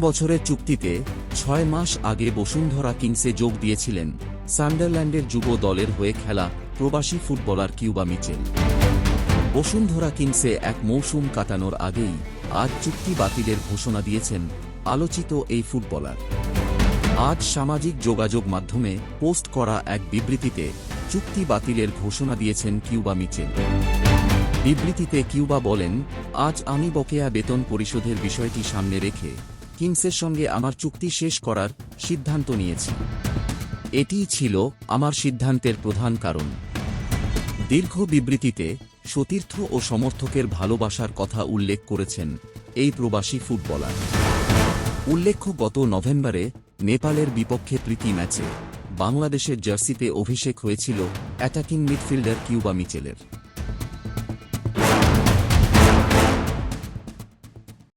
বছরের চুক্তিতে ছয় মাস আগে বসুন্ধরা কিংসে যোগ দিয়েছিলেন সান্ডারল্যান্ডের যুব দলের হয়ে খেলা প্রবাসী ফুটবলার কিউবা মিচেল। বসুন্ধরা কিংসে এক মৌসুম কাটানোর আগেই আজ চুক্তি বাতিলের ঘোষণা দিয়েছেন আলোচিত এই ফুটবলার। আজ সামাজিক যোগাযোগ মাধ্যমে পোস্ট করা এক বিবৃতিতে চুক্তি বাতিলের ঘোষণা দিয়েছেন কিউবা মিচেল। বিবৃতিতে কিউবা বলেন, আজ আমি বকেয়া বেতন পরিশোধের বিষয়টি সামনে রেখে কিংসের সঙ্গে আমার চুক্তি শেষ করার সিদ্ধান্ত নিয়েছি। এটিই ছিল আমার সিদ্ধান্তের প্রধান কারণ। দীর্ঘ বিবৃতিতে সতীর্থ ও সমর্থকের ভালোবাসার কথা উল্লেখ করেছেন এই প্রবাসী ফুটবলার। উল্লেখ্য, গত নভেম্বরে নেপালের বিপক্ষে প্রীতি ম্যাচে বাংলাদেশের জার্সিতে অভিষেক হয়েছিল অ্যাটাকিং মিডফিল্ডার কিউবা মিচেলের।